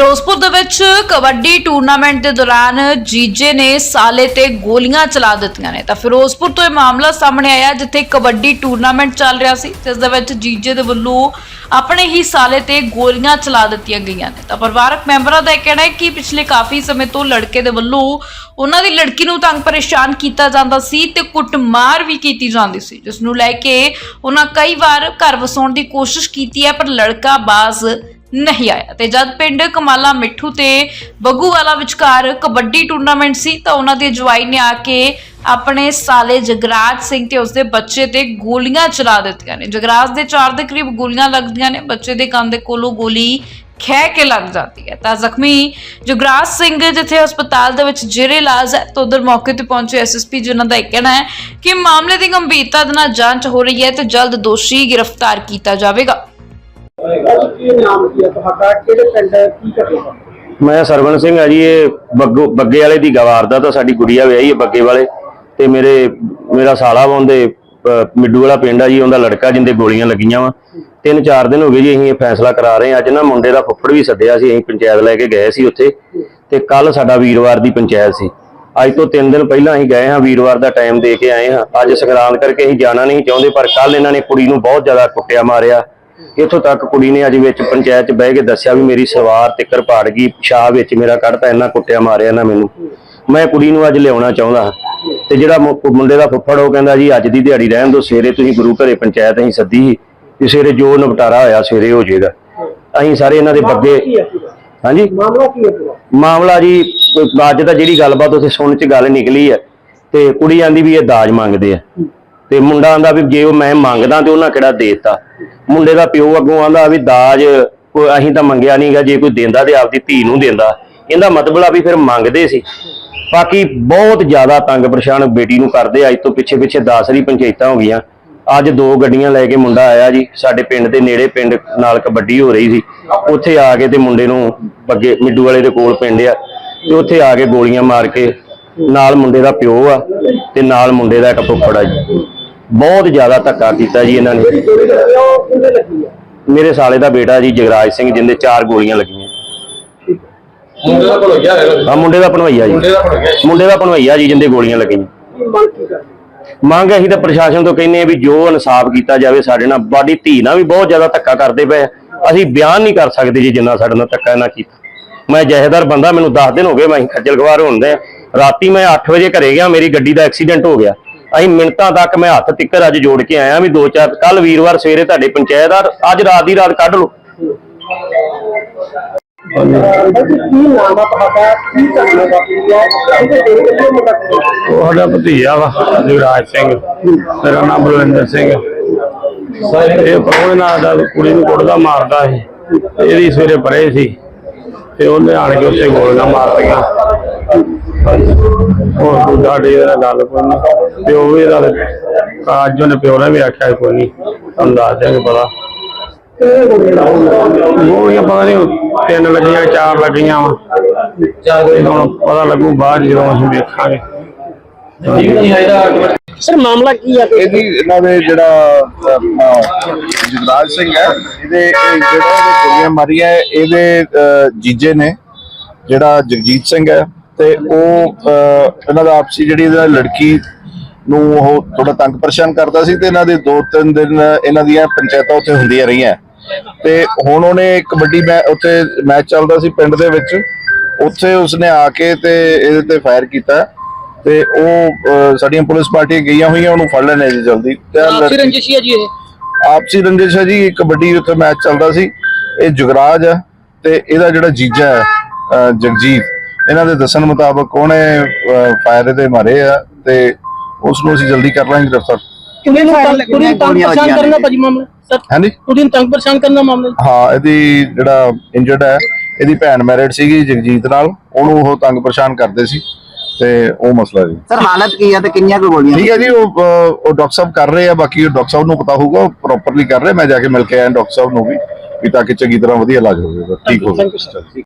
ਫਿਰੋਜ਼ਪੁਰ ਦੇ ਵਿੱਚ ਕਬੱਡੀ ਟੂਰਨਾਮੈਂਟ ਦੇ ਦੌਰਾਨ ਜੀਜੇ ਨੇ ਸਾਲੇ ਤੇ ਗੋਲੀਆਂ ਚਲਾ ਦਿੱਤੀਆਂ ਨੇ। ਤਾਂ ਫਿਰੋਜ਼ਪੁਰ ਤੋਂ ਇਹ ਮਾਮਲਾ ਸਾਹਮਣੇ ਆਇਆ, ਜਿੱਥੇ ਕਬੱਡੀ ਟੂਰਨਾਮੈਂਟ ਚੱਲ ਰਿਹਾ ਸੀ, ਜਿਸ ਦੇ ਵਿੱਚ ਜੀਜੇ ਦੇ ਵੱਲੋਂ ਆਪਣੇ ਹੀ ਸਾਲੇ ਤੇ ਗੋਲੀਆਂ ਚਲਾ ਦਿੱਤੀਆਂ ਗਈਆਂ ਨੇ। ਤਾਂ ਪਰਿਵਾਰਕ ਮੈਂਬਰਾਂ ਦਾ ਇਹ ਕਹਿਣਾ ਹੈ ਕਿ ਪਿਛਲੇ ਕਾਫੀ ਸਮੇਂ ਤੋਂ ਲੜਕੇ ਦੇ ਵੱਲੋਂ ਉਹਨਾਂ ਦੀ ਲੜਕੀ ਨੂੰ ਤੰਗ ਪਰੇਸ਼ਾਨ ਕੀਤਾ ਜਾਂਦਾ ਸੀ ਤੇ ਕੁੱਟਮਾਰ ਵੀ ਕੀਤੀ ਜਾਂਦੀ ਸੀ, ਜਿਸ ਨੂੰ ਲੈ ਕੇ ਉਹਨਾਂ ਕਈ ਵਾਰ ਘਰ ਵਸਾਉਣ ਦੀ ਕੋਸ਼ਿਸ਼ ਕੀਤੀ ਹੈ, ਪਰ ਲੜਕਾ ਬਾਜ਼ ਨਹੀਂ ਆਇਆ। ਤੇ ਜਦ ਪਿੰਡ ਕਮਾਲਾ ਮਿੱਠੂ ਤੇ ਬੱਗੂਵਾਲਾ ਵਿਚਕਾਰ ਕਬੱਡੀ ਟੂਰਨਾਮੈਂਟ ਸੀ, ਤਾਂ ਉਹਨਾਂ ਦੀ ਜਵਾਈ ਨੇ ਆ ਕੇ ਆਪਣੇ ਸਾਲੇ ਜਗਰਾਜ ਸਿੰਘ ਤੇ ਉਸਦੇ ਬੱਚੇ ਤੇ ਗੋਲੀਆਂ ਚਲਾ ਦਿੱਤੀਆਂ ਨੇ। ਜਗਰਾਜ ਦੇ ਚਾਰ ਦੇ ਕਰੀਬ ਗੋਲੀਆਂ ਲੱਗਦੀਆਂ ਨੇ, ਬੱਚੇ ਦੇ ਕੰਨ ਦੇ ਕੋਲੋਂ ਗੋਲੀ ਖਹਿ ਕੇ ਲੱਗ ਜਾਂਦੀ ਹੈ। ਤਾਂ ਜ਼ਖਮੀ ਜੁਗਰਾਜ ਸਿੰਘ ਜਿੱਥੇ ਹਸਪਤਾਲ ਦੇ ਵਿੱਚ ਜੇਰੇ ਇਲਾਜ ਹੈ, ਤਾਂ ਉਧਰ ਮੌਕੇ ਤੇ ਪਹੁੰਚੇ ਐਸਐਸਪੀ ਜਿਨ੍ਹਾਂ ਦਾ ਇਹ ਕਹਿਣਾ ਹੈ ਕਿ ਮਾਮਲੇ ਦੀ ਗੰਭੀਰਤਾ ਦੇ ਨਾਲ ਜਾਂਚ ਹੋ ਰਹੀ ਹੈ ਤੇ ਜਲਦ ਦੋਸ਼ੀ ਗ੍ਰਿਫਤਾਰ ਕੀਤਾ ਜਾਵੇਗਾ। ਕੀ ਨਾਮ ਕੀ ਹੈ ਤੁਹਾਡਾ? ਕਿਹੜੇ ਪਿੰਡ ਕੀ ਘਟਨਾ ਮੈਂ ਸਰਵਣ ਸਿੰਘ ਆ ਜੀ, ਇਹ ਬੱਗੋ ਬੱਗੇ ਵਾਲੇ ਦੀ ਗਵਾਰ ਦਾ ਤਾਂ ਸਾਡੀ ਗੁੜੀਆ ਵਿਆਹੀ ਹੈ ਬੱਗੇ ਵਾਲੇ। ਤੇ ਮੇਰੇ ਮੇਰਾ ਸਾਲਾ ਵਾ ਮਿੱਡੂ ਵਾਲਾ ਪਿੰਡ ਆ ਜੀ, ਉਹਦਾ ਲੜਕਾ ਜਿੰਦੇ ਗੋਲੀਆਂ ਲੱਗੀਆਂ ਵਾ। ਤਿੰਨ ਚਾਰ ਦਿਨ ਹੋ ਗਏ ਜੀ, ਅਸੀਂ ਇਹ ਫੈਸਲਾ ਕਰਾ ਰਹੇ ਹਾਂ। ਅੱਜ ਨਾ ਮੁੰਡੇ ਦਾ ਫੁੱਫੜ ਵੀ ਸੱਦਿਆ ਸੀ, ਅਸੀਂ ਪੰਚਾਇਤ ਲੈ ਕੇ ਗਏ ਸੀ ਉੱਥੇ। ਤੇ ਕੱਲ ਸਾਡਾ ਵੀਰਵਾਰ ਦੀ ਪੰਚਾਇਤ ਸੀ। ਅੱਜ ਤੋਂ 3 ਦਿਨ ਪਹਿਲਾਂ ਅਸੀਂ ਗਏ ਹਾਂ, ਵੀਰਵਾਰ ਦਾ ਟਾਈਮ ਦੇ ਕੇ ਆਏ ਹਾਂ। ਅੱਜ ਸੰਗਰਾਂਦ ਕਰਕੇ ਅਸੀਂ ਜਾਣਾ ਨਹੀਂ ਚਾਹੁੰਦੇ, ਪਰ ਕੱਲ ਇਹਨਾਂ ਨੇ ਕੁੜੀ ਨੂੰ ਬਹੁਤ ਜ਼ਿਆਦਾ ਕੁੱਟਿਆ ਮਾਰਿਆ। ਇੱਥੋਂ ਤੱਕ ਕੁੜੀ ਨੇ ਅੱਜ ਵਿੱਚ ਪੰਚਾਇਤ 'ਚ ਬਹਿ ਕੇ ਦੱਸਿਆ ਵੀ ਮੇਰੀ ਸਵਾਰ ਤਿੱਕਰ ਪਾੜ ਗਈ ਪਿਸ਼ਾਬ ਵਿੱਚ ਮੇਰਾ ਕੱਢਤਾ ਇੰਨਾ ਕੁੱਟਿਆ ਮਾਰਿਆ ਨਾ ਮੈਨੂੰ। ਮੈਂ ਕੁੜੀ ਨੂੰ ਅੱਜ ਲਿਆਉਣਾ ਚਾਹੁੰਦਾ ਹਾਂ। ਤੇ ਜਿਹੜਾ ਮੁੰਡੇ ਦਾ ਫੁੱਫੜ ਉਹ ਕਹਿੰਦਾ ਜੀ ਅੱਜ ਦੀ ਦਿਹਾੜੀ ਰਹਿਣ ਦਿਓ ਸਵੇਰੇ ਤੁਸੀਂ ਗੁਰੂ ਘਰੇ ਪੰਚਾਇਤ ਅਸੀਂ ਸੱਦੀ ਸੀ ਵੀ ਸਵੇਰੇ ਜੋ ਨਿਪਟਾਰਾ ਹੋਇਆ ਸਵੇਰੇ ਹੋ ਜਾਏਗਾ। ਅਸੀਂ ਸਾਰੇ ਇਹਨਾਂ ਦੇ ਬੱਗੇ ਹਾਂਜੀ? ਮਾਮਲਾ ਕੀ ਹੈ ਪੂਰਾ? ਮਾਮਲਾ ਜੀ ਅੱਜ ਤਾਂ ਜਿਹੜੀ ਗੱਲਬਾਤ ਉੱਥੇ ਸੁਣਨ ਚ ਗੱਲ ਨਿਕਲੀ ਹੈ ਤੇ ਕੁੜੀ ਆਂਦੀ ਵੀ ਇਹ ਦਾਜ ਮੰਗਦੇ ਆ। ਤੇ ਮੁੰਡਾ ਆਂਦਾ ਵੀ ਜੇ ਉਹ ਮੈਂ ਮੰਗਦਾ ਤੇ ਉਹਨਾਂ ਕਿਹੜਾ ਦੇਤਾ? ਮੁੰਡੇ ਦਾ ਪਿਓ ਅੱਗੋਂ ਆਂਦਾ ਵੀ ਦਾਜ ਕੋਈ ਅਸੀਂ ਤਾਂ ਮੰਗਿਆ ਨਹੀਂਗਾ ਜੇ ਕੋਈ ਦਿੰਦਾ ਤੇ ਆਪਦੀ ਧੀ ਨੂੰ ਦਿੰਦਾ। ਇਹਦਾ ਮਤਲਬ ਆ ਵੀ ਫਿਰ ਮੰਗਦੇ ਸੀ। ਬਾਕੀ ਬਹੁਤ ਜ਼ਿਆਦਾ ਤੰਗ ਪਰੇਸ਼ਾਨ ਬੇਟੀ ਨੂੰ ਕਰਦੇ ਅੱਜ ਤੋਂ ਪਿੱਛੇ ਪਿੱਛੇ 10 ਰੀ ਪੰਚਾਇਤਾਂ ਹੋ ਗਈਆਂ। ਅੱਜ ਦੋ ਗੱਡੀਆਂ ਲੈ ਕੇ ਮੁੰਡਾ ਆਇਆ ਜੀ, ਸਾਡੇ ਪਿੰਡ ਦੇ ਨੇੜੇ ਪਿੰਡ ਨਾਲ ਕਬੱਡੀ ਹੋ ਰਹੀ ਸੀ। ਉੱਥੇ ਆ ਕੇ ਤੇ ਮੁੰਡੇ ਨੂੰ ਅੱਗੇ ਮਿੱਡੂ ਵਾਲੇ ਦੇ ਕੋਲ ਪਿੰਡ ਆ, ਤੇ ਉੱਥੇ ਆ ਕੇ ਗੋਲੀਆਂ ਮਾਰ ਕੇ ਨਾਲ ਮੁੰਡੇ ਦਾ ਪਿਓ ਆ, ਤੇ ਨਾਲ ਮੁੰਡੇ ਦਾ ਇੱਕ ਫੁੱਫੜ ਆ ਜੀ। ਬਹੁਤ ਜ਼ਿਆਦਾ ਧੱਕਾ ਕੀਤਾ ਜੀ ਇਹਨਾਂ ਨੇ। ਕਿੰਨੇ ਲੱਗੀ ਆ? ਮੇਰੇ ਸਾਲੇ ਦਾ ਬੇਟਾ ਜੀ ਜਗਰਾਜ ਸਿੰਘ ਜਿੰਦੇ ਚਾਰ ਗੋਲੀਆਂ ਲੱਗੀਆਂ। ਮੁੰਡੇ ਦਾ ਭਲੋਈਆ ਹੈ ਆ ਮੁੰਡੇ ਦਾ ਪਣਵਈਆ ਜੀ। ਮੁੰਡੇ ਦਾ ਮੁੰਡੇ ਦਾ ਪਣਵਈਆ ਜੀ ਜਿੰਦੇ ਗੋਲੀਆਂ ਲੱਗੀਆਂ। ਕੀ ਮੰਗ ਕੀ ਕਰਦੇ? ਮੰਗ ਅਸੀਂ ਤਾਂ ਪ੍ਰਸ਼ਾਸਨ ਤੋਂ ਕਹਿੰਦੇ ਆ ਵੀ ਜੋ ਇਨਸਾਫ ਕੀਤਾ ਜਾਵੇ ਸਾਡੇ ਨਾਲ ਬਾਡੀ ਧੀ ਨਾਲ ਵੀ ਬਹੁਤ ਜ਼ਿਆਦਾ ਧੱਕਾ ਕਰਦੇ ਪਏ ਆ। ਅਸੀਂ ਬਿਆਨ ਨਹੀਂ ਕਰ ਸਕਦੇ ਜੀ ਜਿੰਨਾ ਸਾਡੇ ਨਾਲ ਧੱਕਾ ਇਹਨਾਂ ਕੀਤਾ। ਮੈਂ ਜਹੇਦਾਰ ਬੰਦਾ ਮੈਨੂੰ 10 ਦਿਨ ਹੋ ਗਏ ਮੈਂ ਖੱਜਲ ਖਵਾਰ ਹੁੰਦੇ ਰਾਤੀ ਮੈਂ 8 ਵਜੇ ਘਰੇ ਗਿਆ ਮੇਰੀ ਗੱਡੀ ਦਾ ਐਕਸੀਡੈਂਟ ਹੋ ਗਿਆ। ਅਸੀਂ ਮਿੰਟਾਂ ਤੱਕ ਮੈਂ ਹੱਥ ਤਿੱਕਰ ਅੱਜ ਜੋੜ ਕੇ ਆਇਆ ਵੀ ਦੋ ਚਾਰ ਕੱਲ ਵੀਰਵਾਰ ਸਵੇਰੇ ਤੁਹਾਡੇ ਪੰਚਾਇਤ ਆ ਅੱਜ ਰਾਤ ਦੀ ਰਾਤ ਕੱਢ ਲਓ। ਸਾਡਾ ਭਤੀਜਾ ਵਾ ਜਗਰਾਜ ਸਿੰਘ। ਮੇਰਾ ਨਾਮ ਬਲਵਿੰਦਰ ਸਿੰਘ। ਇਹ ਪਰੋਣੇ ਨਾਲ ਦਾ ਕੁੜੀ ਨੂੰ ਕੁੱਟਦਾ ਮਾਰਦਾ ਸੀ। ਇਹਦੀ ਸਵੇਰੇ ਪਰੇ ਸੀ। ਤੇ ਉਹਨੇ ਆਣ ਕੇ ਉੱਤੇ ਗੋਲੀਆਂ ਮਾਰਤੀਆਂ। ਹੋਰ ਕੋਈ ਗਾੜੀ ਦਾ ਗੱਲ ਕੋਈ ਨਹੀਂ ਪਿਓ ਵੀ ਇਹਦਾ ਅੱਜ ਉਹਨੇ ਪਿਓ ਨੇ ਵੀ ਆਖਿਆ ਕੋਈ ਨਹੀਂ ਤੁਹਾਨੂੰ ਦੱਸ ਦਿਆਂਗੇ ਪਤਾ ਗੋਲੀਆਂ ਪਤਾ ਨਹੀਂ ਤਿੰਨ ਲੱਗੀਆਂ ਚਾਰ ਲੱਗੀਆਂ ਵਾ। ਚਾਰ ਹੁਣ ਪਤਾ ਲੱਗੂ ਬਾਅਦ ਜਦੋਂ ਅਸੀਂ ਵੇਖਾਂਗੇ। ਸਰ ਮਾਮਲਾ ਕੀ ਹੈ ਇਹਦੀ ਇਹਨਾਂ ਦੇ ਜਿਹੜਾ ਅਹ, ਜਗਰਾਜ ਸਿੰਘ ਹੈ ਇਹਦੇ ਇਹ ਜਿਹੜਾ ਇਹਦੇ ਗੋਲੀਆਂ ਮਾਰੀਆਂ ਹੈ, ਇਹਦੇ ਅਹ, ਜੀਜੇ ਨੇ ਜਿਹੜਾ ਜਗਜੀਤ ਸਿੰਘ ਹੈ ਤੇ ਉਹ ਇਹਨਾਂ ਦਾ ਆਪਸੀ ਜਿਹੜੀ ਇਹਦਾ ਲੜਕੀ ਨੂੰ ਉਹ ਥੋੜਾ ਤੰਗ ਪਰੇਸ਼ਾਨ ਕਰਦਾ ਸੀ ਤੇ ਇਹਨਾਂ ਦੇ ਦੋ ਤਿੰਨ ਦਿਨ ਇਹਨਾਂ ਦੀਆਂ ਪੰਚਾਇਤਾਂ ਉੱਥੇ ਹੁੰਦੀਆਂ ਰਹੀਆਂ। ਤੇ ਹੁਣ ਉਹਨੇ ਕਬੱਡੀ ਮੈਂ ਉੱਥੇ ਮੈਚ ਚੱਲਦਾ ਸੀ ਪਿੰਡ ਦੇ ਵਿੱਚ। ਉੱਥੇ ਉਸਨੇ ਆ ਕੇ ਤੇ ਇਹਦੇ ਤੇ ਫਾਇਰ ਕੀਤਾ। ਤੇ ਉਹ ਸਾਡੀਆਂ ਪੁਲਿਸ ਪਾਰਟੀਆਂ ਗਈਆਂ ਹੋਈਆਂ ਉਹਨੂੰ ਫੜ ਲੈਣੇ ਜੀ ਜਲਦੀ। ਲੜਕੀ- ਰੰਜਿਸ਼ ਹੈ ਜੀ ਇਹ। ਆਪਸੀ ਰੰਜਿਸ਼ ਹੈ ਜੀ ਕਬੱਡੀ ਉੱਥੇ ਮੈਚ ਚੱਲਦਾ ਸੀ। ਇਹ ਜੁਗਰਾਜ ਹੈ ਤੇ ਇਹਦਾ ਜਿਹੜਾ ਜੀਜਾ ਹੈ ਜਗਜੀਤ ਇਹਨਾਂ ਦੇ ਦੱਸਣ ਮੁਤਾਬਕ ਉਹਨੇ ਫਾਇਰ ਤੇ ਮਾਰੇ ਆ ਤੇ ਉਸ ਨੂੰ ਅਸੀਂ ਜਲਦੀ ਕਰ ਲਾਂਗੇ ਗ੍ਰਿਫਤਾਰ। ਕਿੰਨੇ ਨੂੰ ਕੁੜੀ ਨੂੰ ਤੰਗ ਪਰੇਸ਼ਾਨ ਕਰਨਾ ਭਾਜੀ ਮਾਮਲਾ? ਸਰ ਹਾਂਜੀ? ਕੁੜੀ ਨੂੰ ਤੰਗ ਪਰੇਸ਼ਾਨ ਕਰਨਾ ਮਾਮਲਾ ਹਾਂ ਇਹਦੀ ਜਿਹੜਾ ਇੰਜਰਡ ਹੈ ਇਹਦੀ ਭੈਣ ਮੈਰਿਡ ਸੀਗੀ ਜਗਜੀਤ ਨਾਲ ਉਹਨੂੰ ਉਹ ਤੰਗ ਪਰੇਸ਼ਾਨ ਕਰਦੇ ਸੀ ਤੇ ਉਹ ਮਸਲਾ ਜੀ। ਸਰ ਹਾਲਤ ਕੀ ਹੈ ਤੇ ਕਿੰਨੀਆਂ ਕੁ ਗੋਲੀਆਂ? ਠੀਕ ਹੈ ਜੀ ਉਹ ਅਹ, ਉਹ ਡਾਕਟਰ ਸਾਹਿਬ ਕਰ ਰਹੇ ਆ ਬਾਕੀ ਉਹ ਡਾਕਟਰ ਸਾਹਿਬ ਨੂੰ ਪਤਾ ਹੋਊਗਾ ਉਹ ਪ੍ਰੋਪਰਲੀ ਕਰ ਰਹੇ ਮੈਂ ਜਾ ਕੇ ਮਿਲ ਕੇ ਆਇਆ ਡਾਕਟਰ ਸਾਹਿਬ ਨੂੰ ਵੀ ਵੀ ਤਾਂ ਕਿ ਚੰਗੀ ਤਰ੍ਹਾਂ ਵਧੀਆ ਇਲਾਜ ਹੋਵੇ ਠੀਕ ਹੋਵੇ